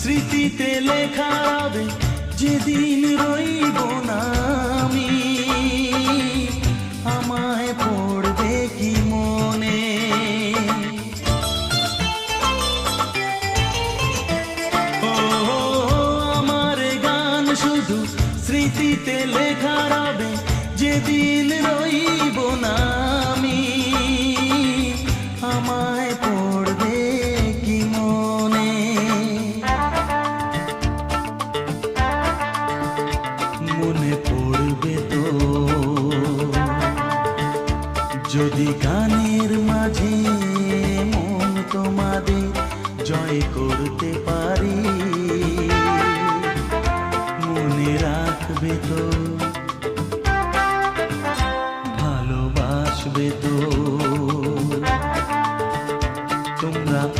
স্মৃতিতে লেখা হবে, যেদিন রইব না আমি। আমায় পড়বে কি মনে? ও আমার গান শুধু স্মৃতিতে লেখা রবে যেদিন রইব যদি গানের মাঝে মন তোমাদের জয় করতে পারি মনে রাখবে তো ভালোবাসবে তো।